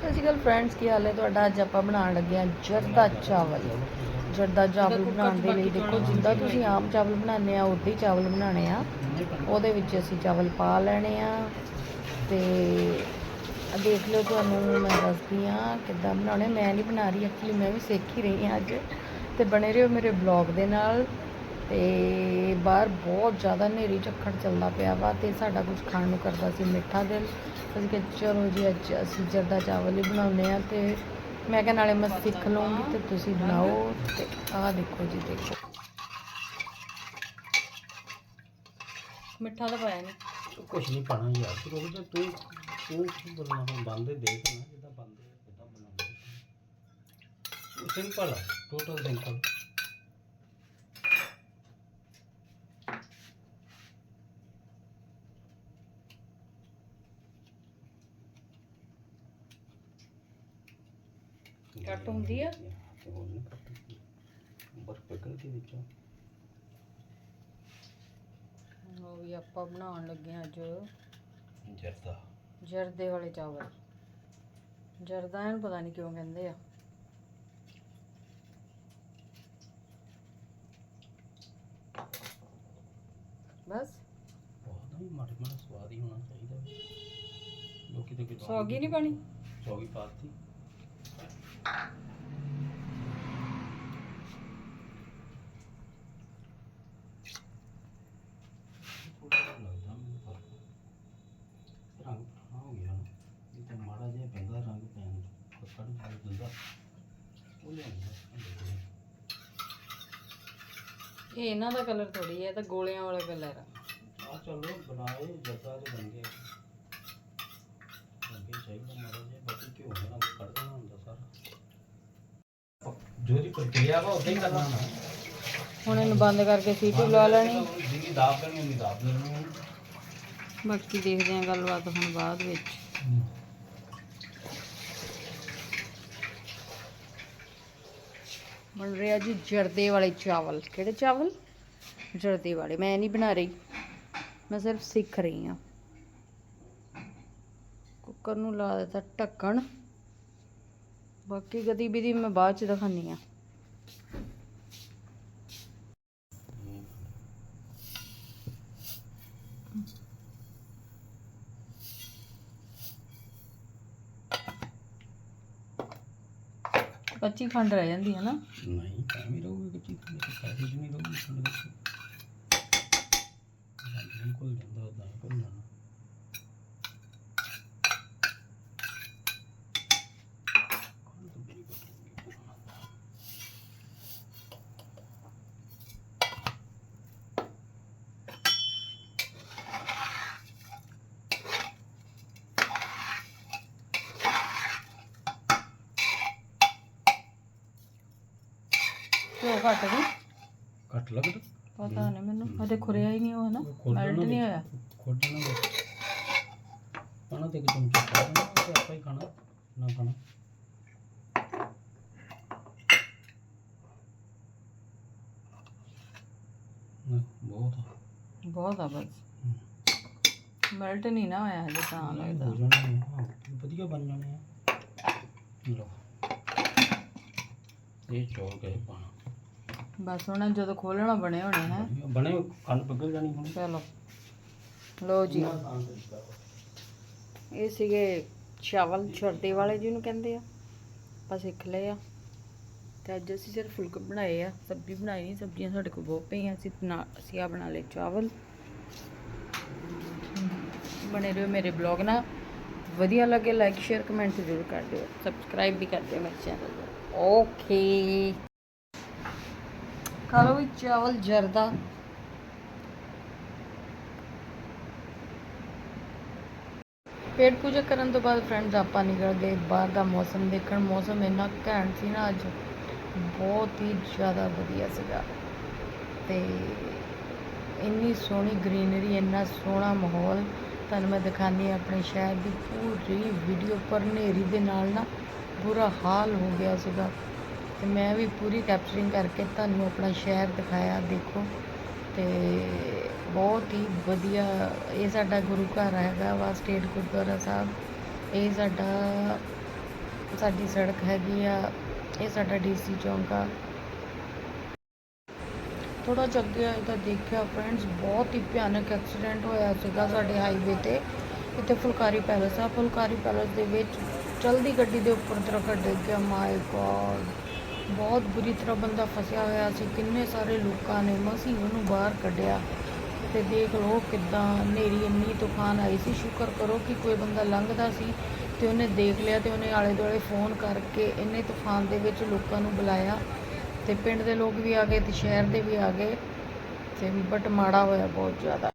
ਸਤਿ ਸ਼੍ਰੀ ਅਕਾਲ ਫਰੈਂਡਸ ਕੀ ਹਾਲ ਹੈ? ਤੁਹਾਡਾ ਅੱਜ ਆਪਾਂ ਬਣਾਉਣ ਲੱਗੇ ਹਾਂ ਜਰਦਾ ਚਾਵਲ। ਜਰਦਾ ਚਾਵਲ ਬਣਾਉਣ ਦੇ ਲਈ ਦੇਖੋ ਜਿੱਦਾਂ ਤੁਸੀਂ ਆਮ ਚਾਵਲ ਬਣਾਉਂਦੇ ਆ ਉਦਾਂ ਹੀ ਚਾਵਲ ਬਣਾਉਣੇ ਆ। ਉਹਦੇ ਵਿੱਚ ਅਸੀਂ ਚਾਵਲ ਪਾ ਲੈਣੇ ਆ। ਤੇ ਦੇਖ ਲਓ ਤੁਹਾਨੂੰ ਮੈਂ ਦੱਸਦੀ ਆ ਕਿੱਦਾਂ ਬਣਾਉਣੇ ਮੈਂ ਨਹੀਂ ਬਣਾ ਰਹੀ ਐਕਚੁਅਲੀ ਮੈਂ ਵੀ ਸਿੱਖ ਹੀ ਰਹੀ ਹਾਂ ਅੱਜ। ਤੇ ਬਣੇ ਰਹੋ ਮੇਰੇ ਬਲੌਗ ਦੇ ਨਾਲ। ਤੇ ਬਾਹਰ ਬਹੁਤ ਜ਼ਿਆਦਾ ਹਨੇਰੀ ਝੱਖੜ ਚੱਲਦਾ ਪਿਆ ਵਾ ਤੇ ਸਾਡਾ ਕੁਝ ਖਾਣ ਨੂੰ ਕਰਦਾ ਸੀ ਮਿੱਠਾ ਦਿਲ। ਅਸੀਂ ਕਿਹਾ ਚਲੋ ਜੀ, ਅੱਜ ਅਸੀਂ ਜਰਦਾ ਚਾਵਲ ਹੀ ਬਣਾਉਂਦੇ ਆ ਤੇ ਮੈਂ ਕਿਹਾ ਨਾਲੇ ਮੈਂ ਸਿੱਖ ਲਵਾਂਗੀ ਤੇ ਤੁਸੀਂ ਬਣਾਓ ਤੇ ਆਹ ਦੇਖੋ ਜੀ, ਦੇਖੋ। ਮਿੱਠਾ ਤਾਂ ਪਾਇਆ ਨਹੀਂ ਕੁਛ ਨਹੀਂ ਪਾਣਾ ਯਾਰ, ਤੂੰ ਰੁਕ ਜਾ, ਤੂੰ ਤੂੰ ਕੀ ਬੋਲਣਾ ਹੁਣ ਬੰਦੇ ਦੇਖ ਨਾ, ਜਿੱਦਾਂ ਬੰਦੇ ਕਿੱਦਾਂ ਬਣਾਉਂਦੇ ਸਿੰਪਲ ਟੋਟਲ ਸਿੰਪਲ ਕੱਟ ਹੁੰਦੀ ਆ? ਬਰਫ ਪਿਘਲ ਕੇ ਵਿੱਚੋਂ ਉਹ ਵੀ ਆਪਾਂ ਬਣਾਉਣ ਲੱਗੇ ਹਾਂ ਅੱਜ। ਜਰਦਾ। ਜਰਦੇ ਵਾਲੇ ਚਾਵਲ। ਜਰਦਾ ਇਹਨੂੰ ਪਤਾ ਨਹੀਂ ਕਿਉਂ ਕਹਿੰਦੇ ਆ। ਬਸ। ਬਹੁਤ ਹੀ ਮਾੜੇ ਮਾੜਾ ਸਵਾਦ ਹੀ ਹੋਣਾ ਚਾਹੀਦਾ। ਲੋਕੀ ਤੇ ਕਿਤੇ ਸੌਗੀ ਨਹੀਂ ਪਾਣੀ? ਸੌਗੀ ਪਾਤੀ। ਇਹ ਇਹਨਾਂ ਦਾ ਕਲਰ ਥੋੜੀ ਹੈ, ਇਹ ਤਾਂ ਗੋਲਿਆਂ ਵਾਲਾ ਕਲਰ ਆ। ਆ ਚਲੋ, ਬਣਾਏ, ਜੱਗਾ ਦੇ ਬਣ ਗਏ ਅੱਗੇ ਚਾਹੀਦਾ ਮਾੜਾ ਜਿਹਾ ਬਾਕੀ ਘਿਓ ਦਾ ਰੰਗ ਕੱਢ ਦੇਣਾ ਹੁੰਦਾ ਸਾਰਾ ਜੋ ਦੀ ਪ੍ਰਕਿਰਿਆ ਵਾ ਉਦਾਂ ਹੀ ਕਰਨਾ ਨਾ ਹੁਣ ਇਹਨੂੰ ਬੰਦ ਕਰਕੇ ਸੀਟੀ ਲਾ ਲੈਣੀ। ਜਿੰਨੀ ਦਾਬ ਲੈਣੀ ਉਨੀ ਦਾਬ ਲੈਣੀ ਬਾਕੀ ਦੇਖਦੇ ਹਾਂ ਗੱਲਬਾਤ ਹੁਣ ਬਾਅਦ ਵਿੱਚ। ਬਣ ਰਿਹਾ ਜੀ ਜਰਦੇ ਵਾਲੇ ਚਾਵਲ। ਕਿਹੜੇ ਚਾਵਲ? ਜਰਦੇ ਵਾਲੇ। ਮੈਂ ਨਹੀਂ ਬਣਾ ਰਹੀ। ਮੈਂ ਸਿਰਫ ਸਿੱਖ ਰਹੀ ਹਾਂ। ਕੁੱਕਰ ਨੂੰ ਲਾ ਦਿੱਤਾ ਢੱਕਣ। ਬਾਕੀ ਗਤੀਵਿਧੀ ਮੈਂ ਬਾਅਦ ਚ ਦਿਖਾਉਂਦੀ ਹਾਂ। ਕੱਚੀ ਖੰਡ ਰਹਿ ਜਾਂਦੀ ਹੈ ਨਾ। ਨਹੀਂ, ਐਵੇਂ ਰਹੂਗੀ ਕਿ ਚੀਜ਼। ਪੈਸੇ ਚ ਨਹੀਂ ਰਹੂਗੀ ਤੁਹਾਡੇ ਵਿੱਚ ਬਿਲਕੁਲ ਜਾਂਦਾ ਉਦਾਂ ਹੀ ਭੁੱਲਣਾ ਘਿਓ ਘੱਟ ਗਈ ਘੱਟ ਲੱਗਦਾ? ਪਤਾ ਨਹੀਂ ਮੈਨੂੰ। ਹਜੇ ਖੁਰਿਆ ਹੀ ਨਹੀਂ ਉਹ ਨਾ ਖੋਲ੍ਹਣਾ ਮੈਲਟ ਨਹੀਂ ਹੋਇਆ। ਖੋਲਣਾ ਖਾਣਾ ਤੇ ਇੱਕ ਚਮਚਾ ਪਾ ਦੇਣਾ ਤੇ ਆਪਾਂ ਹੀ ਖਾਣਾ। ਨਾ ਖਾਣਾ। ਨਾ ਬਹੁਤ ਆ। ਬਹੁਤ ਆ ਬਸ। ਮੈਲਟ ਨਹੀਂ ਨਾ ਹੋਇਆ ਹਜੇ ਤਾਂ ਹੋ ਲੱਗਦਾ। ਜਾਣੇ ਆ, ਹਾਂ, ਵਧੀਆ ਬਣ ਜਾਣੇ ਆ। ਲੋ ਇਹ ਚੌਲ ਗਏ ਪਾਣਾ ਬਸ ਹੁਣ ਜਦੋਂ ਖੋਲਣਾ ਬਣੇ ਹੋਣੇ ਹੈ। ਬਣੇ ਕੰਨ ਪਿਘਲ ਜਾਣੀ ਹੁਣ। ਚਲੋ। ਲੋ ਜੀ। ਇਹ ਸੀਗੇ ਚਾਵਲ ਛਰਦੇ ਵਾਲੇ ਜਿਹਨੂੰ ਕਹਿੰਦੇ ਆ। ਆਪਾਂ ਸਿੱਖ ਲਏ ਆ। ਤੇ ਅੱਜ ਅਸੀਂ ਸਿਰਫ ਫੁਲਕੇ ਬਣਾਏ ਆ। ਸਬਜ਼ੀ ਬਣਾਈ ਨਹੀਂ ਸਬਜ਼ੀਆਂ ਸਾਡੇ ਕੋਲ ਬਹੁਤ ਪਈਆਂ। ਅਸੀਂ ਬਣਾ ਅਸੀਂ ਆ ਬਣਾ ਲਏ ਚਾਵਲ। ਬਣੇ ਰਹੋ ਮੇਰੇ ਬਲੌਗ ਨਾਲ। ਵਧੀਆ ਲੱਗੇ ਲਾਈਕ ਸ਼ੇਅਰ ਕਮੈਂਟ ਜ਼ਰੂਰ ਕਰ ਦਿਓ। ਸਬਸਕ੍ਰਾਈਬ ਵੀ ਕਰ ਦਿਓ ਮੇਰੇ ਚੈਨਲ ਨੂੰ। ਓਕੇ ਖਾ ਲਓ ਵੀ ਚਾਵਲ ਜਰਦਾ। ਪੇਟ ਪੂਜਾ ਕਰਨ ਤੋਂ ਬਾਅਦ ਫਰੈਂਡਸ ਆਪਾਂ ਨਿਕਲ ਗਏ ਬਾਹਰ ਦਾ ਮੌਸਮ ਦੇਖਣ। ਮੌਸਮ ਇੰਨਾ ਘੈਂਟ ਸੀ ਨਾ ਅੱਜ, ਬਹੁਤ ਹੀ ਜ਼ਿਆਦਾ ਵਧੀਆ ਸੀਗਾ। ਤੇ ਇੰਨੀ ਸੋਹਣੀ ਗ੍ਰੀਨਰੀ ਇੰਨਾ ਸੋਹਣਾ ਮਾਹੌਲ। ਤੁਹਾਨੂੰ ਮੈਂ ਦਿਖਾਉਂਦੀ ਹਾਂ ਆਪਣੇ ਸ਼ਹਿਰ ਦੀ ਪੂਰੀ ਵੀਡੀਓ ਪਰ ਹਨੇਰੀ ਦੇ ਨਾਲ ਨਾ ਬੁਰਾ ਹਾਲ ਹੋ ਗਿਆ ਸੀਗਾ। ਤੇ ਮੈਂ ਵੀ ਪੂਰੀ ਕੈਪਚਰਿੰਗ ਕਰਕੇ ਤੁਹਾਨੂੰ ਆਪਣਾ ਸ਼ਹਿਰ ਦਿਖਾਇਆ, ਦੇਖੋ। ਤੇ ਬਹੁਤ ਹੀ ਵਧੀਆ ਇਹ ਸਾਡਾ ਗੁਰੂ ਘਰ ਹੈਗਾ ਵਾ, ਸਟੇਟ ਗੁਰਦੁਆਰਾ ਸਾਹਿਬ। ਇਹ ਸਾਡਾ, ਸਾਡੀ ਸੜਕ ਹੈਗੀ ਆ, ਇਹ ਸਾਡਾ ਡੀਸੀ ਚੌਂਕ ਆ। ਥੋੜਾ ਜਿਹਾ ਅੱਗੇ ਤਾਂ ਦੇਖਿਆ ਫਰੈਂਡਸ ਬਹੁਤ ਹੀ ਭਿਆਨਕ ਐਕਸੀਡੈਂਟ ਹੋਇਆ ਸੀਗਾ ਸਾਡੇ ਹਾਈਵੇ ਤੇ। ਇੱਥੇ ਫੁਲਕਾਰੀ ਪੈਲਸ ਆ, ਫੁਲਕਾਰੀ ਪੈਲਸ ਦੇ ਵਿੱਚ ਚਲਦੀ ਗੱਡੀ ਦੇ ਉੱਪਰ ਦਰਖਤ ਡਿੱਗ ਗਿਆ ਮਾਈ ਗॉड ਬਹੁਤ ਬੁਰੀ ਤਰ੍ਹਾਂ ਬੰਦਾ ਫਸਿਆ ਹੋਇਆ ਸੀ, ਕਿੰਨੇ ਸਾਰੇ ਲੋਕਾਂ ਨੇ ਮਸੀਂ ਉਹਨੂੰ ਬਾਹਰ ਕੱਢਿਆ। ਤੇ ਦੇਖ ਲਓ ਕਿੱਦਾਂ ਹਨੇਰੀ ਇੰਨੀ ਤੂਫਾਨ ਆਈ ਸੀ, ਸ਼ੁਕਰ ਕਰੋ ਕਿ ਕੋਈ ਬੰਦਾ ਲੰਘਦਾ ਸੀ ਤੇ ਉਹਨੇ ਦੇਖ ਲਿਆ ਤੇ ਉਹਨੇ ਆਲੇ ਦੁਆਲੇ ਫੋਨ ਕਰਕੇ ਇੰਨੇ ਤੂਫਾਨ ਦੇ ਵਿੱਚ ਲੋਕਾਂ ਨੂੰ ਬੁਲਾਇਆ। ਤੇ ਪਿੰਡ ਦੇ ਲੋਕ ਵੀ ਆ ਗਏ ਤੇ ਸ਼ਹਿਰ ਦੇ ਵੀ ਆ ਗਏ ਤੇ ਬਟ ਮਾੜਾ ਹੋਇਆ ਬਹੁਤ ਜ਼ਿਆਦਾ।